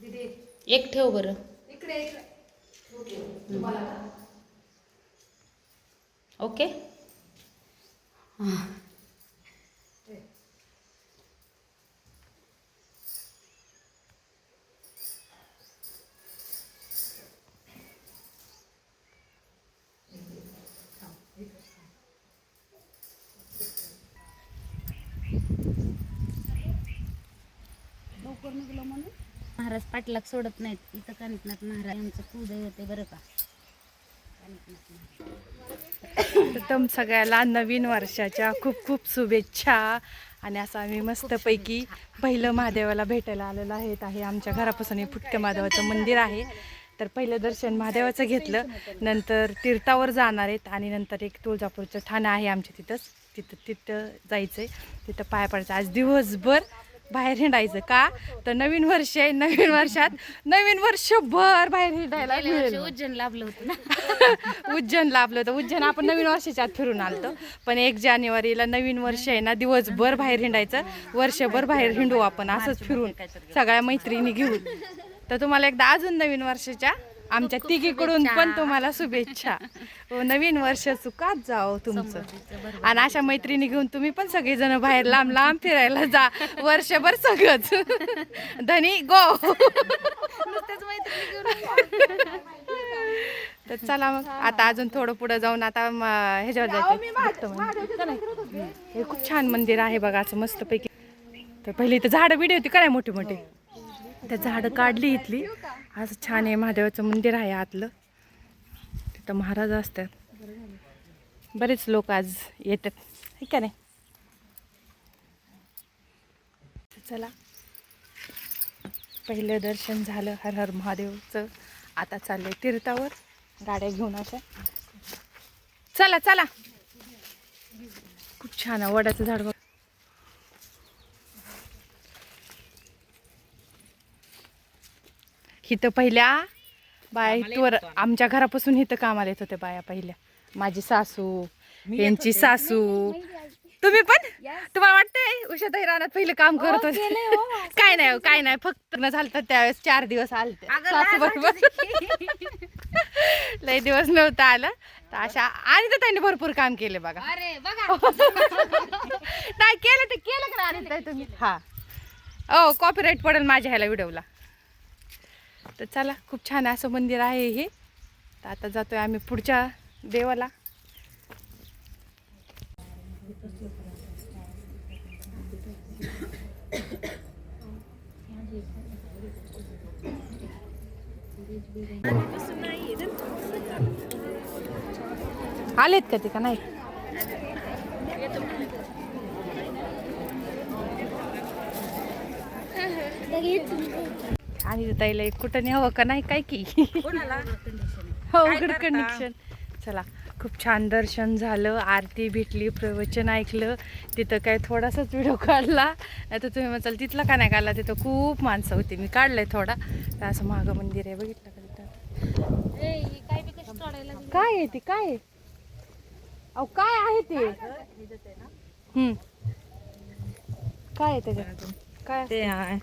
दीदी एक ठेव बरं. इकडे? ओके महाराज पाटलाक सोडत नाहीत. इथं कानिकनाथ महाराज यांचं कुदैवत आहे बरं का? प्रथम सगळ्याला नवीन वर्षाच्या खूप खूप शुभेच्छा. आणि असं आम्ही मस्तपैकी पहिलं महादेवाला भेटायला आलेलं आहेत. आहे आमच्या घरापासून हे फुटक्या महादेवाचं मंदिर आहे. तर पहिलं दर्शन महादेवाचं घेतलं. नंतर तीर्थावर जाणार आहेत. आणि नंतर एक तुळजापूरचं ठाणं आहे आमच्या तिथंच. तिथं तिथं जायचं आहे तिथं पाय पडायचं. आज दिवसभर बाहेर हिंडायचं का? तर नवीन वर्ष आहे नवीन वर्षात नवीन वर्षभर बाहेर हिंडायला मिळेल. उज्जैन लाभलं होतं ना. उज्जैन लाभलं होतं. उज्जैन आपण नवीन वर्षाच्या आत फिरून आलतो. पण एक जानेवारीला नवीन वर्ष आहे ना दिवसभर बाहेर हिंडायचं. वर्षभर बाहेर हिंडू आपण असंच फिरून सगळ्या मैत्रिणी घेऊन. तर तुम्हाला एकदा अजून नवीन वर्षाच्या आमच्या तिघीकडून पण तुम्हाला शुभेच्छा. व नवीन वर्ष चुकात जाओ तुमचं. आणि अशा मैत्रिणी घेऊन तुम्ही पण सगळेजण बाहेर लांब लांब फिरायला जा. वर्षभर सगळंच. धनी गो तर चला मग आता अजून थोडं पुढे जाऊन आता ह्याच्यावर जायचं. चला. हे खूप छान मंदिर आहे बघा असं मस्तपैकी तर पहिले इथं झाडं बिडे होती काय मोठे मोठे त्या झाडं काढली इथली. असं छान आहे महादेवाचं मंदिर आहे आतलं. तिथं महाराज असतात. बरेच लोक आज येतात. का नाही? चला. पहिलं दर्शन झालं हर हर महादेवचं. आता चाललंय तीर्थावर. गाड्या घेऊन अशा चला चला. खूप छान आहे. वडाचं झाड इथं पहिल्या बाया आमच्या घरापासून इथं कामाला येत होत्या बाया पहिल्या. माझी सासू यांची सासू. तुम्ही पण? तुम्हाला वाटतंय? उषाताई रानात पहिलं काम करत होते. काय नाही हो, काय नाही. फक्त न झालं तर त्यावेळेस चार दिवस आलते. सासू बरोबर. लय दिवस नव्हतं आलं. तर अशा आणि तर त्यांनी भरपूर काम केले बघा. अरे बघा. नाही केलं ते केलं का नाही ताई तुम्ही? हा. ओ कॉपीराईट पडेल माझ्या ह्याला व्हिडिओला तर चला खूप छान असं मंदिर आहे हे. तर आता जातोय आम्ही पुढच्या देवाला. आलेत का ते का नाही? आणि ताईला एक कुठं न्यावं का नाही काय की? हो उघड कनेक्शन चला खूप छान दर्शन झालं आरती भेटली प्रवचन ऐकलं. तिथं काय थोडासाच व्हिडिओ काढला. नाही तर तुम्ही म्हणाल तिथला का नाही काढला? तिथं खूप माणसं होती. मी काढलंय थोडा. तर असं मागं मंदिर आहे बघितलं का तिथं? ए, ही काय बी कशी तोडायला लागली? काय आहे ते? काय आहे? अहो काय आहे ते? काय आहे त्याच्यात? काय ते आहे.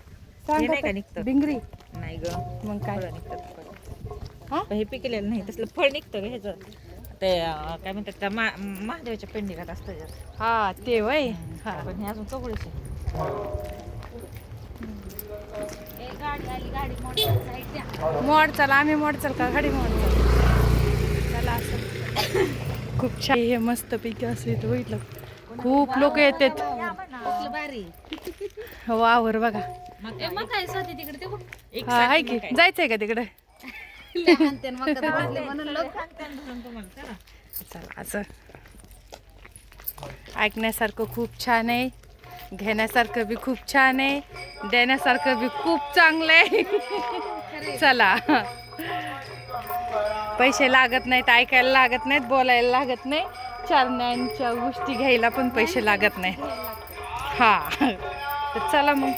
नाही ग. मग काय? फळं निघतात फळं. हा? पण हे पिकलेलं नाही तसलं फळ निघतं ग ह्याचं. ते अं, काय म्हणतात त्या मा- महादेवाच्या पेंडिकात असतं. हा ते वय? हा. पण हे अजून कवळीचे ए, गाडी आली गाडी मोठी साईड द्या. मोड चला आम्ही मोड चल का? गाडी मोड चल चला असं. खूप छान. हे मस्त पैकी असं इथं बघितलं. खूप लोक येतात. वावर बघा. हा आहे की. जायचंय का तिकडे? चला असं. ऐकण्यासारखं खूप छान आहे. घेण्यासारखं बी खूप छान आहे. देण्यासारखं बी खूप चांगलं आहे. चला. पैसे लागत नाहीत ऐकायला लागत नाहीत बोलायला लागत नाही. चालण्यांच्या गोष्टी घ्यायला पण पैसे लागत नाहीत हा. तर चला मग.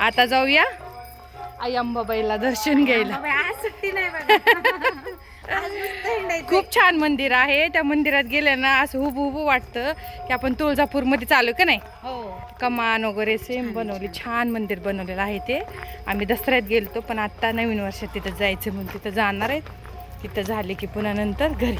आता जाऊया. आई अंबाबाईला दर्शन घ्यायला. आज सुट्टी नाही खूप छान मंदिर आहे. त्या मंदिरात गेले ना असं हुबू हुबू वाटतं की आपण तुळजापूरमध्ये चालू का नाही? हो. कमान वगैरे सेम बनवली. छान. मंदिर बनवलेलं आहे ते. आम्ही दसऱ्यात गेलतो पण आत्ता नवीन वर्षात तिथं जायचं म्हणून तिथं जाणार आहेत. तिथं झाले की पुन्हा नंतर घरी.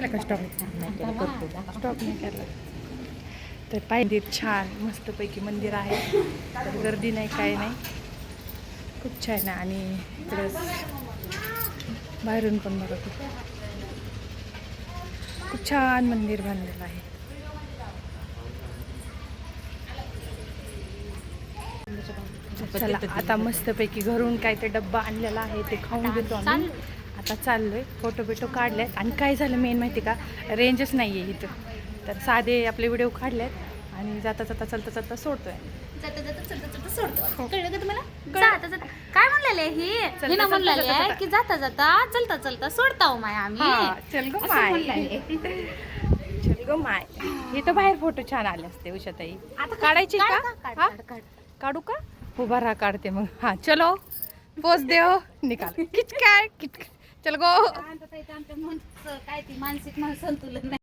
केलं का? स्टॉप स्टॉप नाही केला. तर पाहिजे छान मस्तपैकी मंदिर आहे. तर गर्दी नाही काय नाही. खूप छान आहे आणि इकडं बाहेरून पण बघा खूप. खूप छान मंदिर बांधलेलं आहे. चला आता मस्तपैकी घरून काय ते डब्बा आणलेला आहे ते खाऊन घेतो आम्ही. आता चाललोय फोटो बिटो काढलेत आणि काय झालं मेन माहिती का? रेंजच नाही आहे इथं. तर साधे आपले व्हिडिओ काढलेत आणि जाता जाता चलता चलता सोडतोय. जाता जाता चलता चलता सोडतो कळलं का तुम्हाला? जाता जाता. काय म्हणलेले ही? म्हणलेले आहे. की जाता जाता चलता चलता सोडता हो माय आम्ही. हा, चल गो माय. चल गो माय. इथं बाहेर फोटो छान आले असते उषाताई. आता काढायची काढ का काढ, हा? का? उभा राहा काढते मग. हा चलो. पोच दे हो निकाल. किचकाय किचकाय चल गो. आता ताई, आमच्या मनचं काय ती मानसिक मन संतुलन नाही.